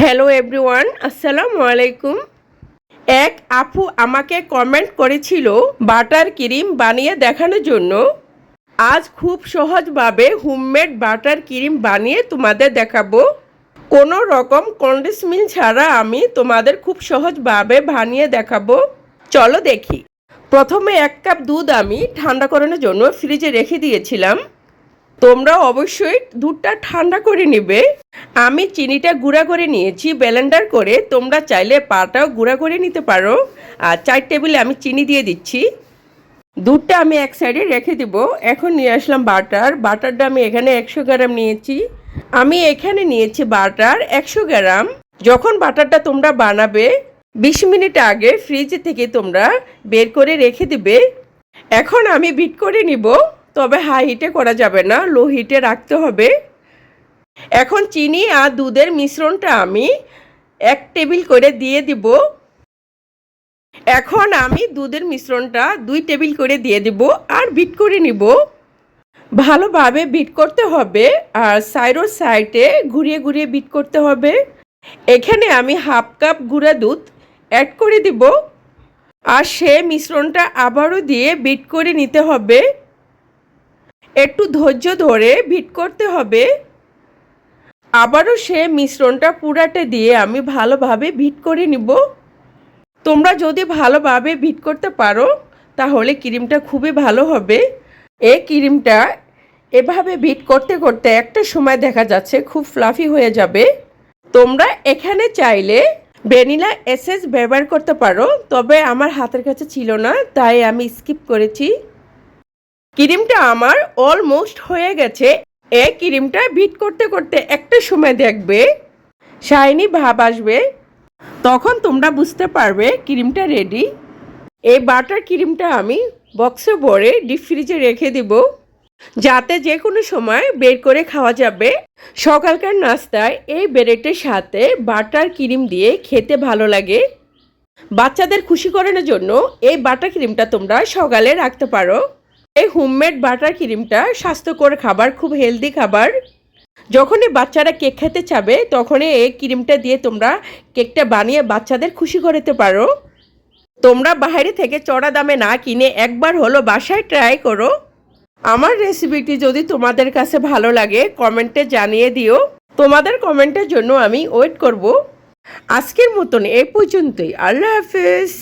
Hello everyone, আসসালামু আলাইকুম। এক আপু আমাকে কমেন্ট করেছিল বাটার ক্রিম বানিয়ে দেখানোর জন্য। আজ খুব সহজভাবে হোমমেড বাটার ক্রিম বানিয়ে তোমাদের দেখাবো। কোনো রকম কন্ডেন্স মিল্ক ছাড়া আমি তোমাদের খুব সহজভাবে বানিয়ে দেখাবো। চলো দেখি। প্রথমে এক কাপ দুধ আমি ঠান্ডা জন্য ফ্রিজে রেখে দিয়েছিলাম। তোমরা অবশ্যই দুধটা ঠান্ডা করে নেবে। আমি চিনিটা গুঁড়া করে নিয়েছি, ব্লেন্ডার করে। তোমরা চাইলে পাটাও গুঁড়া করে নিতে পারো। আর চার টেবিলে আমি চিনি দিয়ে দিচ্ছি। দুধটা আমি এক সাইডে রেখে দিব। এখন নিয়ে আসলাম বাটার। বাটারটা আমি এখানে একশো গ্রাম নিয়েছি। আমি এখানে নিয়েছি বাটার একশো গ্রাম। যখন বাটারটা তোমরা বানাবে, বিশ মিনিট আগে ফ্রিজ থেকে তোমরা বের করে রেখে দিবে। এখন আমি বিট করে নিব। তবে হাই হিটে করা যাবে না, লো হিটে রাখতে হবে। এখন চিনি আর দুধের মিশ্রণটা আমি এক টেবিল করে দিয়ে দিব। এখন আমি দুধের মিশ্রণটা দুই টেবিল করে দিয়ে দিব আর বিট করে নিব। ভালোভাবে বিট করতে হবে আর সাইডো সাইডে ঘুরিয়ে ঘুরিয়ে বিট করতে হবে। এখানে আমি হাফ কাপ গুঁড়া দুধ অ্যাড করে দিব। আর সে মিশ্রণটা আবারও দিয়ে বিট করে নিতে হবে। একটু ধৈর্য ধরে ভিট করতে হবে। আবারও সে মিশ্রণটা পুরাটে দিয়ে আমি ভালোভাবে ভিট করে নিব। তোমরা যদি ভালোভাবে ভিট করতে পারো, তাহলে ক্রিমটা খুবই ভালো হবে। এই ক্রিমটা এভাবে বিট করতে করতে একটা সময় দেখা যাচ্ছে খুব ফ্লাফি হয়ে যাবে। তোমরা এখানে চাইলে ভ্যানিলা এসেস ব্যবহার করতে পারো, তবে আমার হাতের কাছে ছিল না, তাই আমি স্কিপ করেছি। ক্রিমটা আমার অলমোস্ট হয়ে গেছে। এই ক্রিমটা বিট করতে করতে একটা সময় দেখবে, শাইনি ভাব আসবে, তখন তোমরা বুঝতে পারবে ক্রিমটা রেডি এই বাটার ক্রিমটা আমি বক্সে ভরে ডিপ ফ্রিজে রেখে দিব, যাতে যে কোনো সময় বের করে খাওয়া যাবে। সকালকার নাস্তায় এই ব্রেডের সাথে বাটার ক্রিম দিয়ে খেতে ভালো লাগে। বাচ্চাদের খুশি করানোর জন্য এই বাটার ক্রিমটা তোমরা সকালে রাখতে পারো। এই হোমমেড বাটার ক্রিমটা স্বাস্থ্যকর খাবার, খুব হেলদি খাবার। যখনই বাচ্চারা কেক খেতে চাবে, তখনই এই ক্রিমটা দিয়ে তোমরা কেকটা বানিয়ে বাচ্চাদের খুশি করতে পারো। তোমরা বাইরে থেকে চড়া দামে না কিনে একবার হলো বাসায় ট্রাই করো। আমার রেসিপিটি যদি তোমাদের কাছে ভালো লাগে, কমেন্টে জানিয়ে দিও। তোমাদের কমেন্টের জন্য আমি ওয়েট করব। আজকের মতন এই পর্যন্তই। আল্লাহ হাফেজ।